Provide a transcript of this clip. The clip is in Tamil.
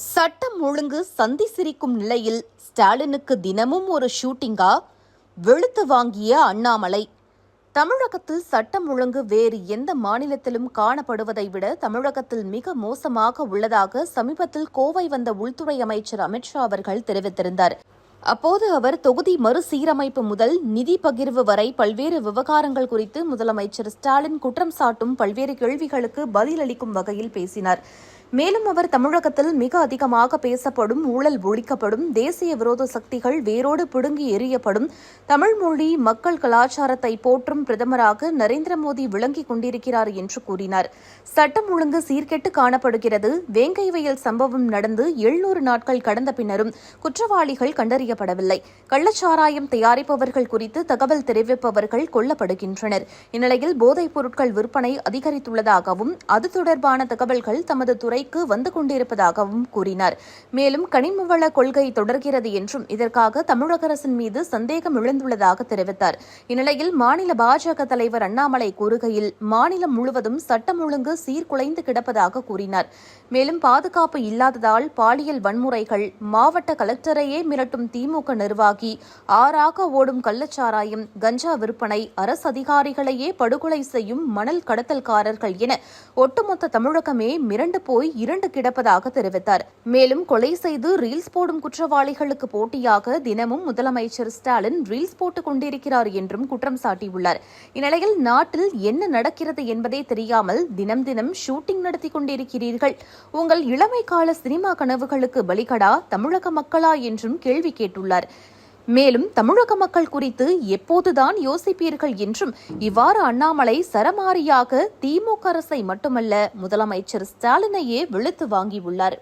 சட்டம் ஒழுங்கு சந்தி சிரிக்கும் நிலையில் ஸ்டாலினுக்கு தினமும் ஒரு ஷூட்டிங்கா? வெளுத்து வாங்கிய அண்ணாமலை. தமிழகத்தில் சட்டம் ஒழுங்கு வேறு எந்த மாநிலத்திலும் காணப்படுவதை விட தமிழகத்தில் மிக மோசமாக உள்ளதாக சமீபத்தில் கோவை வந்த உள்துறை அமைச்சர் அமித்ஷா அவர்கள் தெரிவித்திருந்தார். அப்போது அவர் தொகுதி மறுசீரமைப்பு முதல் நிதி பகிர்வு வரை பல்வேறு விவகாரங்கள் குறித்து முதலமைச்சர் ஸ்டாலின் குற்றம் சாட்டும் பல்வேறு கேள்விகளுக்கு பதிலளிக்கும் வகையில் பேசினார். மேலும் அவர் தமிழகத்தில் மிக அதிகமாக பேசப்படும் ஊழல் ஒழிக்கப்படும் தேசிய விரோத சக்திகள் வேரோடு பிடுங்கி எறியப்படும் தமிழ் மொழி மக்கள் கலாச்சாரத்தை போற்றும் பிரதமராக நரேந்திர மோடி விளங்கிக் கொண்டிருக்கிறார் என்று கூறினார். சட்டம் ஒழுங்கு சீர்கெட்டு காணப்படுகிறது. வேங்கை வயல் சம்பவம் நடந்து எழுநூறு நாட்கள் கடந்த பின்னரும் குற்றவாளிகள் கண்டறியப்படவில்லை. கள்ளச்சாராயம் தயாரிப்பவர்கள் குறித்து தகவல் தெரிவிப்பவர்கள் கொல்லப்படுகின்றனர். இந்நிலையில் போதைப் பொருட்கள் விற்பனை அதிகரித்துள்ளதாகவும் அது தொடர்பான தகவல்கள் தமது துறை துறைக்கு வந்து கொண்டிருப்பதாகவும் கூறினார். மேலும் கனிம வள கொள்கை தொடர்கிறது என்றும் இதற்காக தமிழக அரசின் மீது சந்தேகம் எழுந்துள்ளதாக தெரிவித்தார். இந்நிலையில் மாநில பாஜக தலைவர் அண்ணாமலை கூறுகையில் மாநிலம் முழுவதும் சட்டம் ஒழுங்கு சீர்குலைந்து கிடப்பதாக கூறினார். மேலும் பாதுகாப்பு இல்லாததால் பாலியல் வன்முறைகள் மாவட்ட கலெக்டரையே மிரட்டும் திமுக நிர்வாகி ஆறாக ஓடும் கள்ளச்சாராயம் கஞ்சா விற்பனை அரசு அதிகாரிகளையே படுகொலை செய்யும் மணல் கடத்தல்காரர்கள் என ஒட்டுமொத்த தமிழகமே மிரண்டு போய் போய் இரண்டு கிடப்பதாக தெரிவித்தார். மேலும் கொலை செய்து ரீல்ஸ் போடும் குற்றவாளிகளுக்கு போட்டியாக தினமும் முதலமைச்சர் ஸ்டாலின் ரீல்ஸ் போட்டுக் கொண்டிருக்கிறார் என்றும் குற்றம் சாட்டியுள்ளார். இந்நிலையில் நாட்டில் என்ன நடக்கிறது என்பதே தெரியாமல் தினம் தினம் ஷூட்டிங் நடத்தி கொண்டிருக்கிறீர்கள். உங்கள் இளமை கால சினிமா கனவுகளுக்கு பலிகடா தமிழக மக்களா என்றும் கேள்வி கேட்டுள்ளார். மேலும் தமிழக மக்கள் குறித்து எப்போதுதான் யோசிப்பீர்கள் என்றும் இவ்வாறு அண்ணாமலை சரமாரியாக திமுக அரசை மட்டுமல்ல முதலமைச்சர் ஸ்டாலினையே வெளுத்து வாங்கியுள்ளார்.